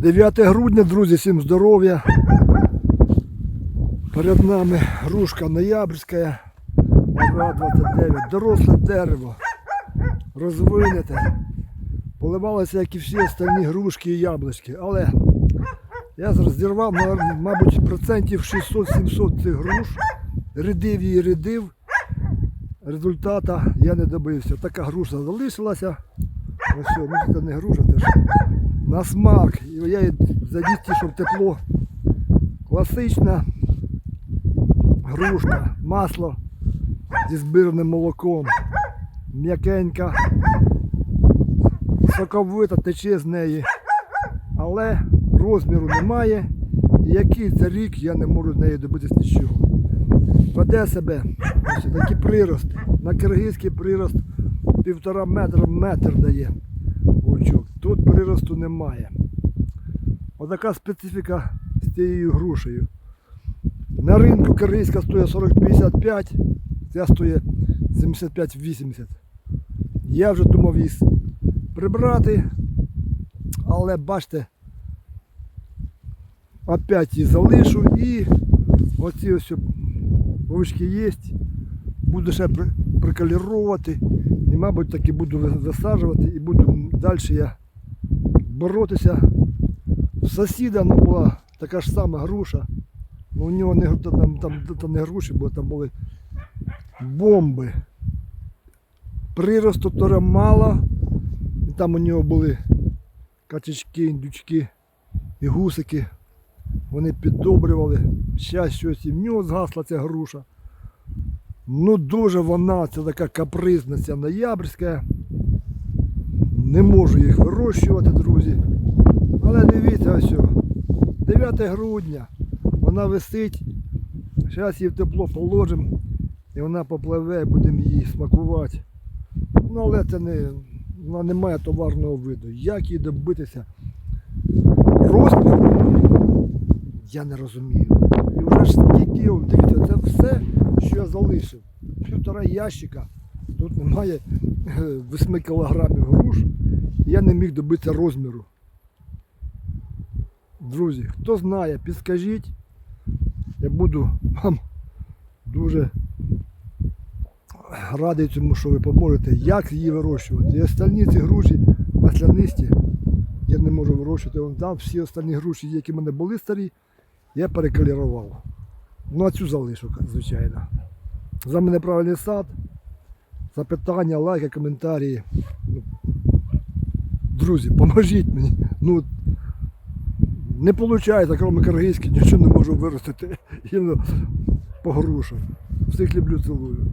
9 грудня, друзі, всім здоров'я. Перед нами грушка ноябрьська, Ара 29, доросле дерево, розвинете. Поливалося, як і всі остальні грушки і яблучки. Але я зірвав, мабуть, процентів 600-700 цих груш, рядив її рядив. Результата я не добився. Така груша залишилася. Ось, все, ну це не груша теж. На смак. Я її завіз ті, щоб тепло. Класична грушка, масло зі збірним молоком. М'якенька, соковита тече з неї. Але розміру немає. І який за рік я не можу з неї добитись нічого. Веде себе ось такий прирост. На киргизький прирост півтора метра метр дає очок. Тут приросту немає. Отака специфіка з цією грушею. На ринку киргизька стоїть 40-55, ця стоїть 75-80. Я вже думав її прибрати, але бачите, опять її залишу і оці ось вовчки є. Буду ще при- прикалірувати і, мабуть, таки буду висаджувати і буду далі я боротися. В сусіда ну, була така ж сама груша. Ну, у нього не, там, там, там не груші, бо там були бомби. Приросту теж мало. І там у нього були качечки, індючки і гусики. Вони піддобрювали. Щас щось і в нього згасла ця груша. Ну дуже вона, це така капризна, ця ноябрьська. Не можу їх вирощувати, друзі. Але дивіться ось. 9 грудня. Вона висить. Зараз її в тепло положимо і вона попливе, будемо її смакувати. Ну але це не, вона не має товарного виду. Як їй добитися розміру, я не розумію. І вже ж стільки, дивіться, це все, залишив. Півтора ящика. Тут немає 8 кілограмів груш. Я не міг добитися розміру. Друзі, хто знає, підскажіть. Я буду вам дуже радий цьому, що ви поможете, як її вирощувати. І остальні ці груші маслянисті я не можу вирощувати. Вон там всі останні груші, які в мене були старі, я перекалірував. Ну а цю залишу, звичайно. За мене правильний сад. Запитання, лайки, коментарі. Друзі, поможіть мені. Ну, не виходить, крім киргизьких, нічого не можу виростити Гімно по грушам. Всіх люблю, цілую.